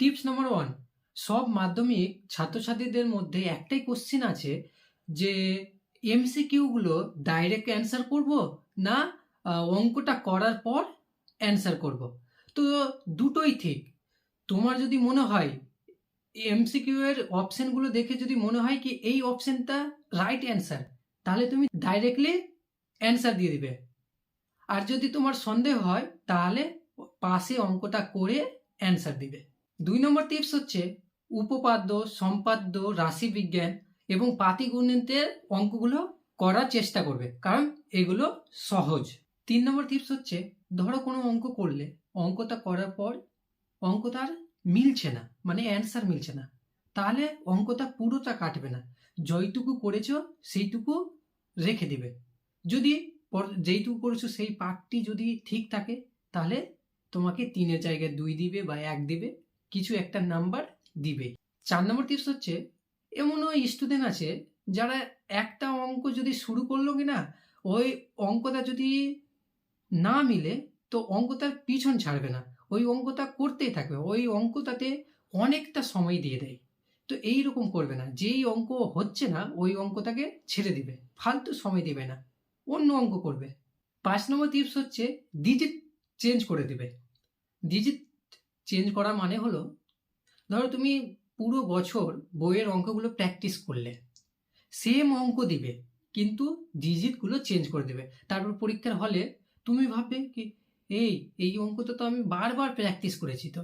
Tips নম্বর one সব মাধ্যমিক ছাত্রছাত্রীদের মধ্যে একটাই কোশ্চিন আছে যে এমসিকিউগুলো ডাইরেক্ট অ্যান্সার করব না অঙ্কটা করার পর অ্যান্সার করব? তো দুটোই ঠিক। তোমার যদি মনে হয় এমসিকিউ এর অপশনগুলো দেখে যদি মনে হয় কি এই অপশনটা রাইট অ্যান্সার তাহলে তুমি ডাইরেক্টলি অ্যান্সার দিয়ে দিবে। আর যদি তোমার সন্দেহ হয়, তাহলে পাশে অঙ্কটা করে অ্যান্সার দিবে। দুই নম্বর টিপস হচ্ছে উপপাদ্য, সম্পাদ্য, রাশিবিজ্ঞান এবং পাটিগণিতের অঙ্কগুলো করার চেষ্টা করবে, কারণ এগুলো সহজ। তিন নম্বর টিপস হচ্ছে ধরো কোনো অঙ্ক করলে, অঙ্কটা করার পর অঙ্কটা আর মিলছে না মানে অ্যান্সার মিলছে না, তাহলে অঙ্কটা পুরোটা কাটবে না, যইটুকু করেছ সেইটুকু রেখে দিবে। যদি যেইটুকু করেছ সেই পার্টটি যদি ঠিক থাকে, তাহলে তোমাকে তিনের জায়গায় দুই দিবে বা এক দিবে কিছু একটা নাম্বার দিবে। চার নম্বর টিপস হচ্ছে, এমনও স্টুডেন্ট আছে যারা একটা অঙ্ক যদি শুরু করল কি না ওই অঙ্কটা যদি না মিলে, তো অঙ্কটার পিছন ছাড়বে না। ওই অঙ্কটা করতেই থাকবে, ওই অঙ্কটাতে অনেকটা সময় দিয়ে দেয়। তো এই রকম করবে না, যেই অঙ্ক হচ্ছে না, ওই অঙ্কটাকে ছেড়ে দিবে, ফালতু সময় দিবে না, অন্য অঙ্ক করবে। পাঁচ নম্বর টিপস হচ্ছে ডিজিট চেঞ্জ করে দিবে। ডিজিট চেঞ্জ করা মানে হলো, ধরো তুমি পুরো বছর বইয়ের অঙ্কগুলো প্র্যাকটিস করলে সেম অঙ্ক দিবে, কিন্তু ডিজিটগুলো চেঞ্জ করে দেবে। তারপর পরীক্ষার হলে তুমি ভাববে কি, এই এই অঙ্কটা তো আমি বারবার প্র্যাকটিস করেছি তো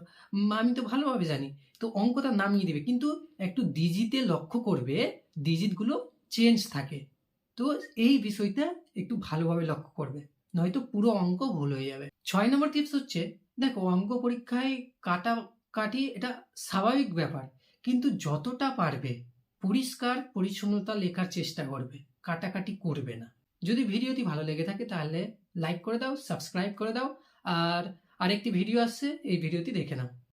আমি তো ভালোভাবে জানি। তো অঙ্কটা নামিয়ে দেবে, কিন্তু একটু ডিজিটে লক্ষ্য করবে ডিজিটগুলো চেঞ্জ থাকে। তো এই বিষয়টা একটু ভালোভাবে লক্ষ্য করবে, নয়তো পুরো অঙ্ক ভুল হয়ে যাবে। ছয় নম্বর টিপস হচ্ছে, দেখো অঙ্ক পরীক্ষায় কাটা কাটি এটা স্বাভাবিক ব্যাপার, কিন্তু যতটা পারবে পরিষ্কার পরিচ্ছন্নতা লেখার চেষ্টা করবে, কাটাকাটি করবে না। যদি ভিডিওটি ভালো লেগে থাকে তাহলে লাইক করে দাও সাবস্ক্রাইব করে দাও, আর আরেকটি ভিডিও আসছে, এই ভিডিওটি দেখে নাও।